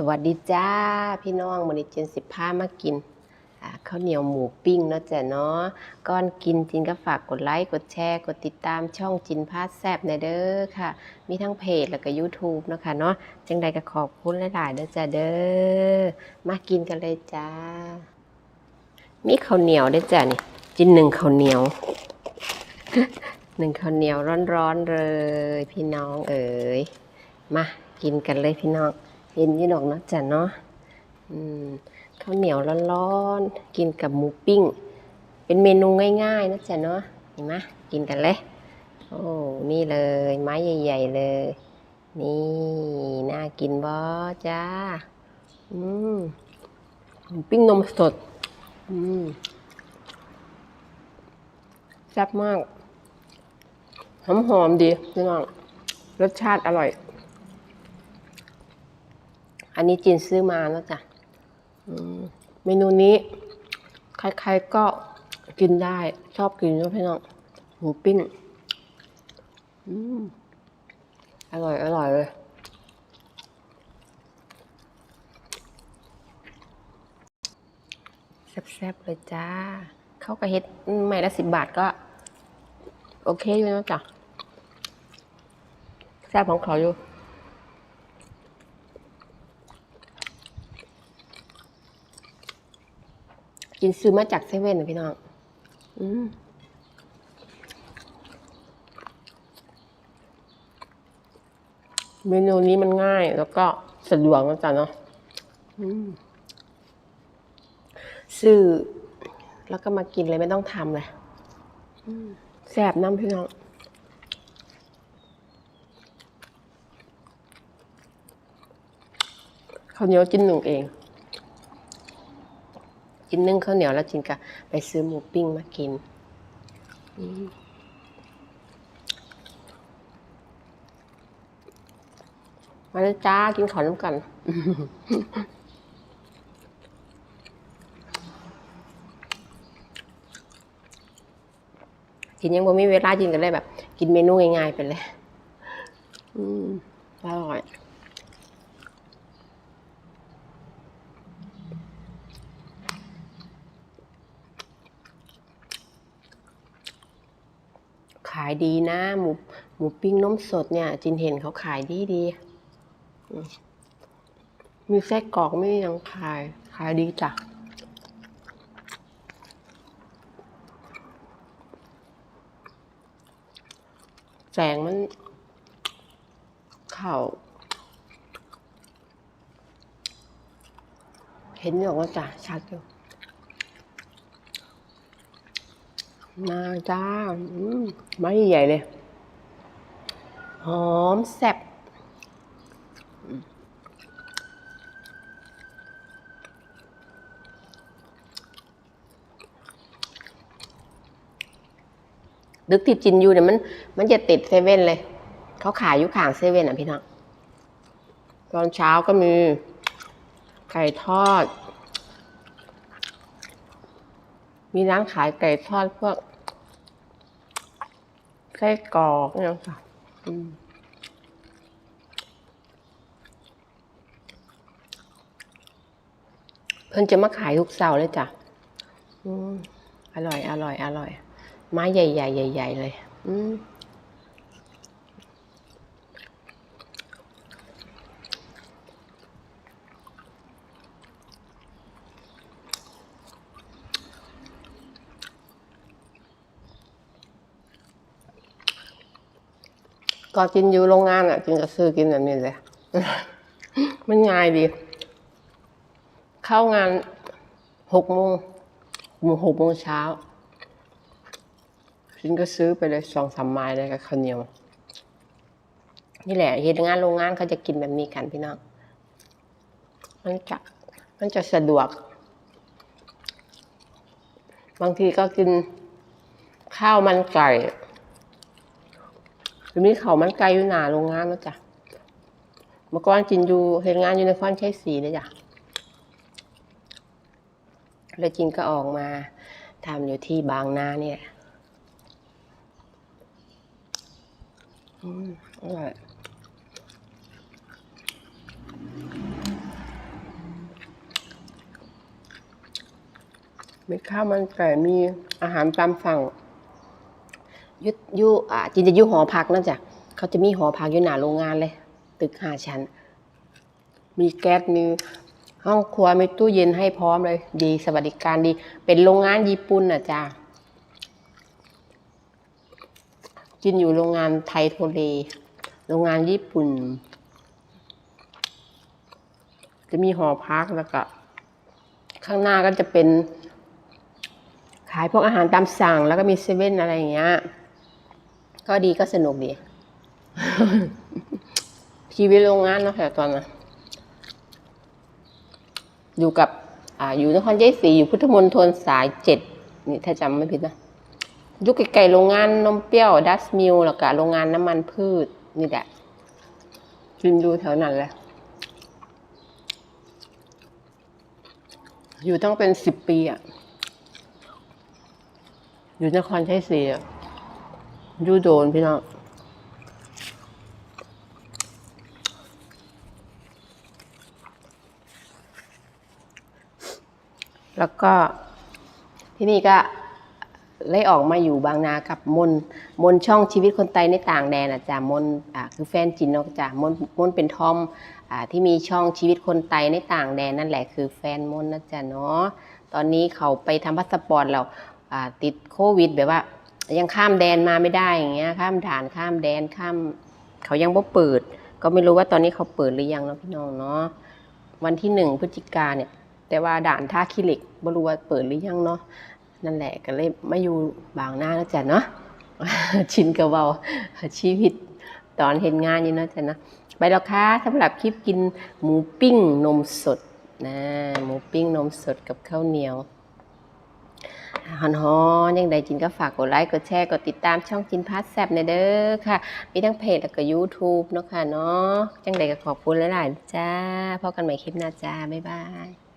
สวัสดีจ้าพี่น้องวันนี้เจนสิบห้ามากินข้าวเหนียวหมูปิ้งเนาะจ้ะเนาะก่อนกินจินก็ฝากกดไลค์กดแชร์กดติดตามช่องจินพาสแซบในเด้อค่ะ มีทั้งเพจแล้วก็ YouTube เนาะคะเนาะจังใดก็ขอบคุณหลายๆเด้อจ้ะเด้อมากินกันเลยจ้า มีข้าวเหนียวด้วยจ้ะนี่จินหนึ่งข้าวเหนียวหนึ่งข้าวเหนียวร้อนๆเลย พี่น้องเอ๋ยมากินกันเลยพี่น้อง เห็นยี่ดอกเนาะจ้ะเนาะข้าวเหนียวร้อนๆกินกับหมูปิ้ง เป็นเมนูง่ายๆนะจ๊ะเนาะเห็นไหมกินกันเลยโอ้นี่เลย ไม้ใหญ่ ๆ เลย นี่น่ากินบ่จ้าอืมหมูปิ้งนมสดอืมแซ่บมากหอมๆดีพี่น้องรสชาติอร่อย อันนี้จีนซื้อมาแล้วจ้ะอืมเมนูนี้ ใครๆก็กินได้ ชอบกินนะพี่น้องหมูปิ้งอืมอร่อย อร่อยเลยแซ่บๆเลยจ้า เข้ากระเฮ็ดใหม่ละสิบบาทก็ โอเคอยู่นะจ๊ะแซ่บของเขาอยู่ กินซื้อมาจากเซเว่นนะพี่น้อง อืมเมนูนี้มันง่ายแล้วก็สะดวกนะจ๊ะเนาะอืมซื้อแล้วก็มากินเลยไม่ต้องทำเลยอืมแซ่บน้ำพี่น้องข้าวเหนียวจิ้นหนึ่งเอง กินนึ่งข้าวเหนียวแล้วจินก็ไปซื้อหมูปิ้งมากินมมาเลยจ้ากินขอน้ำกันกินยังบ่มีเวลากินกันเลยแบบ กินเมนูง่ายๆไปเลย อืมอร่อย ขายดีนะ หมูหมูปิ้งนมสดเนี่ย จินเห็นเขาขายดีดี มีไส้กรอกไม่ยังขาย ขายดีจ้ะแสงมัน เข่า เห็นอยู่ว่าจ้ะชัดอยู่ มาจ้าไม้ใหญ่เลย หอมแซ่บดึกที่จินอยู่เนี่ยมัน มันจะติดเซเว่นเลย เขาขายอยู่ข้างเซเว่นอะพี่น้องตอนเช้าก็มี ไก่ทอด มีร้านขายไก่ทอดพวก ไส้กรอกเนี่ยค่ะเพิ่นจะมาขายทุกเสาร์เลยจ้ะอืมอร่อย อร่อย อร่อย ไม้ใหญ่ใหญ่ใหญ่ๆเลย อืม ก่อนกินอยู่โรงงานอะ กินก็ซื้อกินแบบนี้เลยมันง่ายดี เข้างานหกโมงหกโมงเช้าฉันก็ซื้อไปเลยสองสามไม้เลยกับข้าวเหนียว นี่แหละเห็นงานโรงงานเขาจะกินแบบนี้กันพี่น้องมันจะมันจะสะดวก บางทีก็กินข้าวมันไก่ อยวนี้เขามันไกลอยู่หนาโรงงานแล้วจ้ะเมื่อก่อนกินอยู่เห็นงานอยู่ในคอนใช้สีเลยจ้ะแล้วจินก็ออกมาทำอยู่ที่บางนาเนี่ยอืมอร่อยมีข้าวมันไก่มีอาหารตามสั่ง ยุยุอ่าจินจะอยุหอพักนะจ๊ะเขาจะมีหอพักอยู่หน้าโรงงานเลย ตึกห้าชั้น มีแก๊สมีห้องครัวมีตู้เย็นให้พร้อมเลย ดีสวัสดิการดี เป็นโรงงานญี่ปุ่นนะจ๊ะจินอยู่โรงงานไทยโทเลโรงงานญี่ปุ่น จะมีหอพักแล้วก็ ข้างหน้าก็จะเป็น ขายพวกอาหารตามสั่งแล้วก็มีเซเว่นอะไรอย่างเงี้ย ก็ดีก็สนุกดี ชีวิตโรงงานเนาะแต่ตอนนั้นอยู่กับ อ่า อยู่นครชัยศรีอยู่พุทธมณฑลสายเจ็ดนี่ถ้าจำไม่ผิดนะยู่ไกลๆโรงงานนมเปรี้ยวดัสมิลแล้วก็โรงงานน้ำมันพืช นี่แหละกินดูแถวนั้นแหละอยู่ต้องเป็นสิบปีอะอยู่นครชัยศรีอะ ยู่โดนพี่น้องแล้วก็ที่นี่ก็เลยออกมาอยู่บางนากับมนมนช่องชีวิตคนไทยในต่างแดนอะจ้ะมนอ่าคือแฟนจินเนกจ้ะมนมนเป็นทอมอ่าที่มีช่องชีวิตคนไทยในต่างแดนนั่นแหละคือแฟนมนนะจ๊ะเนาะตอนนี้เขาไปทำพาสปอร์ตแล้วอ่าติดโควิดแบบว่า ยังข้ามแดนมาไม่ได้อย่างเงี้ย ข้ามด่านข้ามแดนข้าม เขายังบ่เปิด ก็ไม่รู้ว่าตอนนี้เขาเปิดหรือยังเนาะพี่น้องเนาะวันที่หนึ่งพฤศจิกาเนี่ย แต่ว่าด่านท่าขี้เหล็กไม่รู้ว่าเปิดหรือยังเนาะนั่นแหละก็เลยมาอยู่บางหน้าแล้วจ้ะเนาะชินกับเบาชีวิตตอนเห็นงานอยู่เนาะจ้ะนะไปแล้วค่ะสำหรับคลิปกินหมูปิ้งนมสดนะหมูปิ้งนมสดกับข้าวเหนียว ฮอนฮอนยังใดจินก็ฝากกดไลค์ กดแชร์ กดติดตามช่องจินพัสแซบในเด้อค่ะ มีทั้งเพจแล้วก็ YouTube เนาะค่ะเนาะจังใดก็ขอบคุณหลายๆจ้าพบกันใหม่คลิปหน้าจ้า บ๊ายบาย